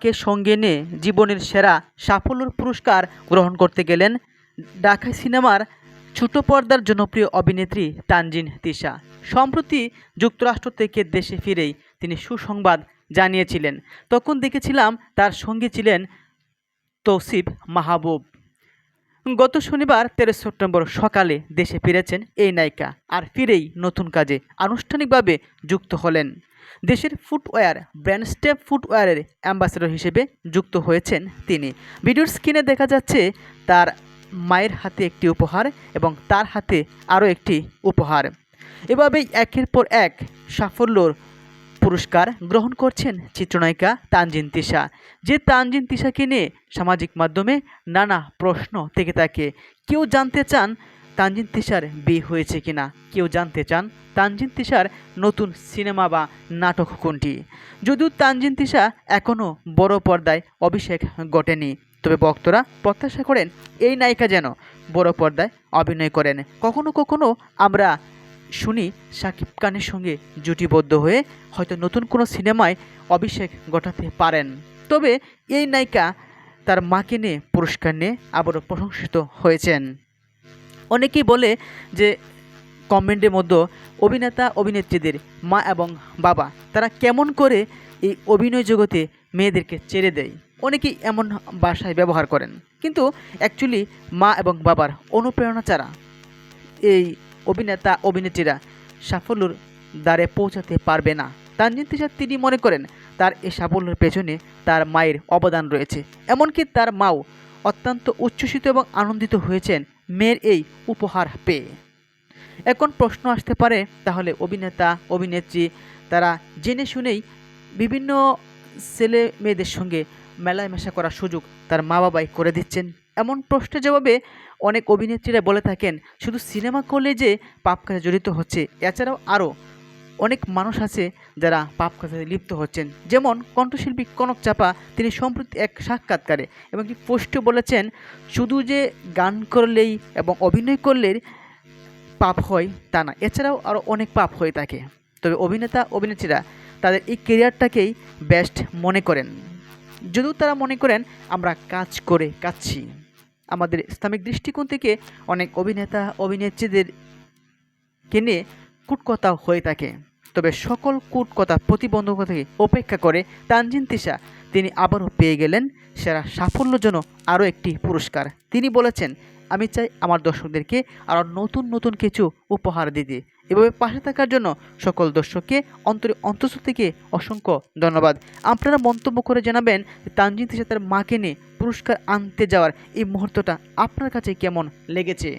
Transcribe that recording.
মাকে সঙ্গে নিয়ে জীবনের সেরা সাফল্যর পুরস্কার গ্রহণ করতে গেলেন ঢাকা সিনেমার ছোট পর্দার জনপ্রিয় অভিনেত্রী তানজিন তিশা। সম্প্রতি যুক্তরাষ্ট্র থেকে দেশে ফিরেই তিনি সুসংবাদ জানিয়েছিলেন। তখন দেখেছিলাম তার সঙ্গে ছিলেন তৌসিফ মাহবুব। গত শনিবার তেরো সেপ্টেম্বর সকালে দেশে ফিরেছেন এই নায়িকা আর ফিরেই নতুন কাজে আনুষ্ঠানিকভাবে যুক্ত হলেন। দেশের ফুটওয়্যার ব্র্যান্ড স্টেপ ফুটওয়্যারের অ্যাম্বাসেডর হিসেবে যুক্ত হয়েছেন তিনি। ভিডিওর স্ক্রিনে দেখা যাচ্ছে তার মায়ের হাতে একটি উপহার এবং তার হাতে আরও একটি উপহার। এভাবেই একের পর এক সাফল্যর পুরস্কার গ্রহণ করছেন চিত্রনায়িকা তানজিন তিশা। যে তানজিন তিশাকে নিয়ে সামাজিক মাধ্যমে নানা প্রশ্ন থেকে থাকে, কেউ জানতে চান তানজিন তিশার বিয়ে হয়েছে কিনা? কেউ জানতে চান তানজিন তিশার নতুন সিনেমা বা নাটক কোনটি? যদিও তানজিন তিশা এখনও বড় পর্দায় অভিষেক ঘটেনি, তবে ভক্তরা প্রত্যাশা করেন এই নায়িকা যেন বড় পর্দায় অভিনয় করেন। কখনো কখনো আমরা শুনি শাকিব খানের সঙ্গে জুটিবদ্ধ হয়ে হয়তো নতুন কোনো সিনেমায় অভিষেক ঘটাতে পারেন। তবে এই নায়িকা তার মাকে নিয়ে পুরস্কার নিয়ে আবারও প্রশংসিত হয়েছেন। অনেকেই বলে যে কমেন্টের মধ্যে অভিনেতা, অভিনেত্রীদের মা এবং বাবা তারা কেমন করে এই অভিনয় জগতে মেয়েদেরকে ছেড়ে দেয়? অনেকেই এমন ভাষায় ব্যবহার করেন। কিন্তু অ্যাকচুয়ালি মা এবং বাবার অনুপ্রেরণা ছাড়া এই অভিনেতা, অভিনেত্রীরা সাফল্যর দ্বারে পৌঁছাতে পারবে না। তানজিন তিশা তিনি মনে করেন, তার এই সাফল্যের পেছনে তার মায়ের অবদান রয়েছে। এমনকি তার মাও অত্যন্ত উচ্ছ্বসিত এবং আনন্দিত হয়েছেন মেয়ের এই উপহার পেয়ে। এখন প্রশ্ন আসতে পারে, তাহলে অভিনেতা, অভিনেত্রী তারা জেনে শুনেই বিভিন্ন ছেলে মেয়েদের সঙ্গে মেলায় মেশা করার সুযোগ তার মা বাবাই করে দিচ্ছেন। এমন প্রশ্নের জবাবে অনেক অভিনেত্রীরা বলে থাকেন, শুধু সিনেমা করলে যে পাপ কাজে জড়িত হচ্ছে, এছাড়াও আরও অনেক মানুষ আছে যারা পাপ কাজে লিপ্ত হচ্ছেন। যেমন কণ্ঠশিল্পী কনক চাপা, তিনি সম্প্রতি এক সাক্ষাৎকারে এবং একটি পোস্টে বলেছেন, শুধু যে গান করলেই এবং অভিনয় করলেই পাপ হয় তা না, এছাড়াও আরও অনেক পাপ হয়ে থাকে। তবে অভিনেতা, অভিনেত্রীরা তাদের এই কেরিয়ারটাকেই বেস্ট মনে করেন। যদিও তারা মনে করেন, আমরা কাজ করে কাচ্ছি আমাদের ইসলামিক দৃষ্টিকোণ থেকে অনেক অভিনেতা, অভিনেত্রীদের কেনে কুটকথাও হয়ে থাকে। তবে সকল কূটকথা প্রতিবন্ধকতাকে উপেক্ষা করে তানজিন তিশা, তিনি আবারও পেয়ে গেলেন সেরা সাফল্যজনক আরও একটি পুরস্কার। তিনি বলেছেন, আমি চাই আমার দর্শকদেরকে আরও নতুন নতুন কিছু উপহার দিতে। এভাবে পাশে থাকার জন্য সকল দর্শককে অন্তরে অন্তঃস্থ থেকে অসংখ্য ধন্যবাদ। আপনারা মন্তব্য করে জানাবেন তানজিন তিশা তার মাকে নিয়ে পুরস্কার আনতে যাওয়ার এই মুহূর্তটা আপনার কাছে কেমন লেগেছে?